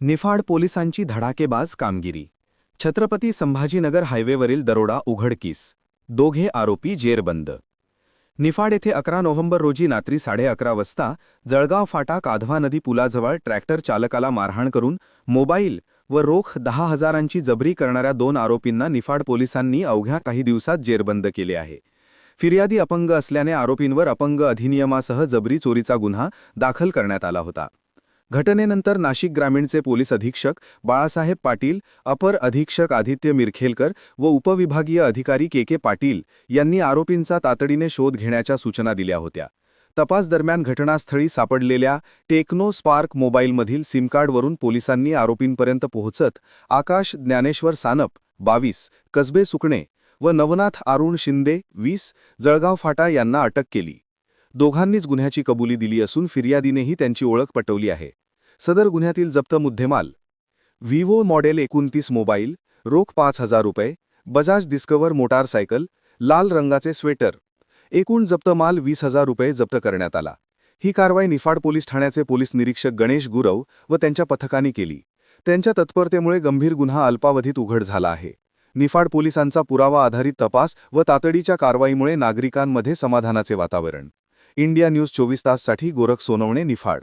निफाड पोलिसांची धडाकेबाज कामगिरी. छत्रपती संभाजीनगर हायवेवरील दरोडा उघडकीस. दोघे आरोपी जेरबंद. निफाड येथे अकरा नोव्हेंबर रोजी रात्री साडे अकरा वाजता जळगाव फाटा काधवा नदी पुलाजवळ ट्रॅक्टर चालकाला मारहाण करून मोबाईल व रोख दहा हजारांची जबरी करणाऱ्या दोन आरोपींना निफाड पोलिसांनी अवघ्या काही दिवसात जेरबंद केले आहे. फिर्यादी अपंग असल्याने आरोपींवर अपंग अधिनियमासह जबरी चोरीचा गुन्हा दाखल करण्यात आला होता. घटनेनंतर नाशिक ग्रामीणचे पोलीस अधीक्षक बाळासाहेब पाटील अपर अधीक्षक आदित्य मिरखेलकर व उपविभागीय अधिकारी के के पाटील यांनी आरोपींचा तातडीने शोध घेण्याच्या सूचना दिल्या होत्या. तपास दरम्यान घटनास्थळी सापडलेल्या टेक्नो स्पार्क मोबाईलमधील सिमकार्डवरून पोलिसांनी आरोपींपर्यंत पोहोचत आकाश ज्ञानेश्वर सानप बावीस कसबे सुकणे व नवनाथ अरुण शिंदे वीस जळगाव फाटा यांना अटक केली. दोघांनीच गुन्ह्याची कबुली दिली असून फिर्यादीनेही त्यांची ओळख पटवली आहे. सदर गुन्ह्यातील जप्त मुद्देमाल. विवो मॉडेल एकोणतीस मोबाईल रोख पाच हजार रुपये बजाज डिस्कवर मोटारसायकल लाल रंगाचे स्वेटर. एकूण जप्त माल वीस हजार रुपये जप्त करण्यात आला. ही कारवाई निफाड पोलीस ठाण्याचे पोलीस निरीक्षक गणेश गुरव व त्यांच्या पथकाने केली. त्यांच्या तत्परतेमुळे गंभीर गुन्हा अल्पावधीत उघड झाला आहे. निफाड पोलिसांचा पुरावा आधारित तपास व तातडीच्या कारवाईमुळे नागरिकांमध्ये समाधानाचे वातावरण. इंडिया न्यूज चोवीस ताससाठी गोरख सोनवणे निफाड.